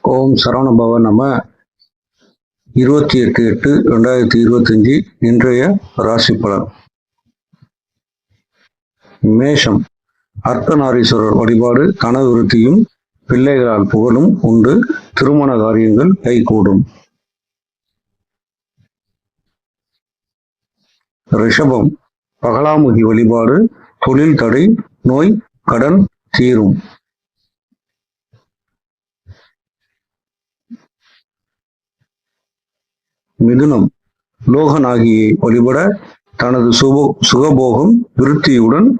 ஓம் சரவணபவ நம்ம இருபத்தி எட்டு எட்டு ரெண்டாயிரத்தி இருபத்தஞ்சி இன்றைய ராசி பலன். மேஷம். அர்த்தநாரீஸ்வரர் வழிபாடு கனவிருத்தியும் பிள்ளைகளால் புகழும் உண்டு. திருமண காரியங்கள் கைகூடும். ரிஷபம். பகலாமுகி வழிபாடு தொழில் தடை நோய் கடன் தீரும். மிதுனம் லோகனாகியை வழிபட தனது சுப சுகபோகம் விருத்தியுடன்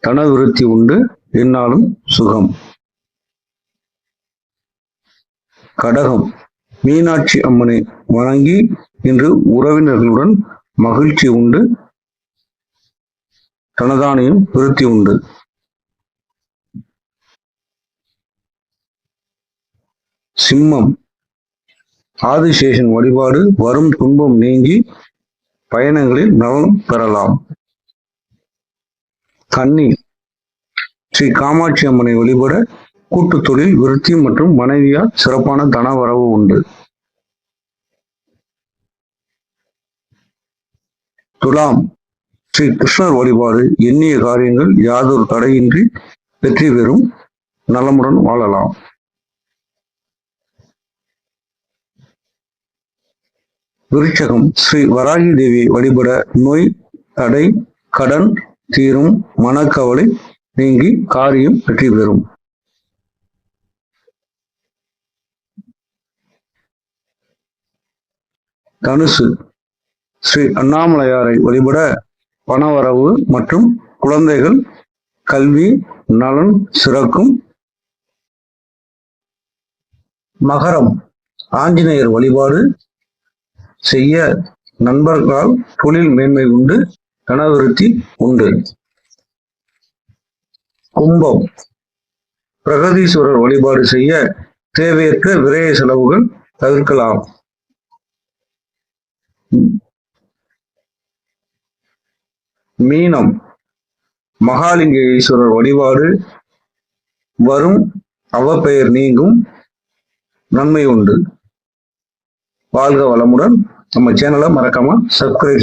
தன விருத்தி உண்டு என்னாலும் சுகம். கடகம். மீனாட்சி அம்மனை வணங்கி இன்று உறவினர்களுடன் மகிழ்ச்சி உண்டு தனதானியம் விருத்தி உண்டு. சிம்மம். ஆதிசேஷன் வழிபாடு வரும் துன்பம் நீங்கி பயணங்களில் நலம் பெறலாம். கன்னி ஸ்ரீ காமாட்சி அம்மனை வழிபட கூட்டு தொழில் விருத்தி மற்றும் மனைவியால் சிறப்பான தன வரவு உண்டு. துலாம். ஸ்ரீ கிருஷ்ணர் வழிபாடு எண்ணிய காரியங்கள் யாதொரு தடையின்றி வெற்றி பெறும் நலமுடன் வாழலாம். விருட்சகம் ஸ்ரீ வராகி தேவி வழிபட நோய் தடை கடன் தீரும் மனக்கவலை நீங்கி காரியம் வெற்றி பெறும். தனுசு ஸ்ரீ அண்ணாமலையாரை வழிபட பணவரவு மற்றும் குழந்தைகள் கல்வி நலன் சிறக்கும். மகரம் ஆஞ்சநேயர் வழிபாடு செய்ய நண்பர்களால் தொழில் மேன்மை உண்டு கனவிருத்தி உண்டு. கும்பம். பிரகதீஸ்வரர் வழிபாடு செய்ய தேவையற்ற விரய செலவுகள் தவிர்க்கலாம். மீனம். மகாலிங்க ஈஸ்வரர் வழிபாடு வரும் அவப்பெயர் நீங்கும் நன்மை உண்டு. வாழ்க வளமுடன். நம்ம சேனலை மறக்காம சப்ஸ்கிரைப் செய்யுங்க.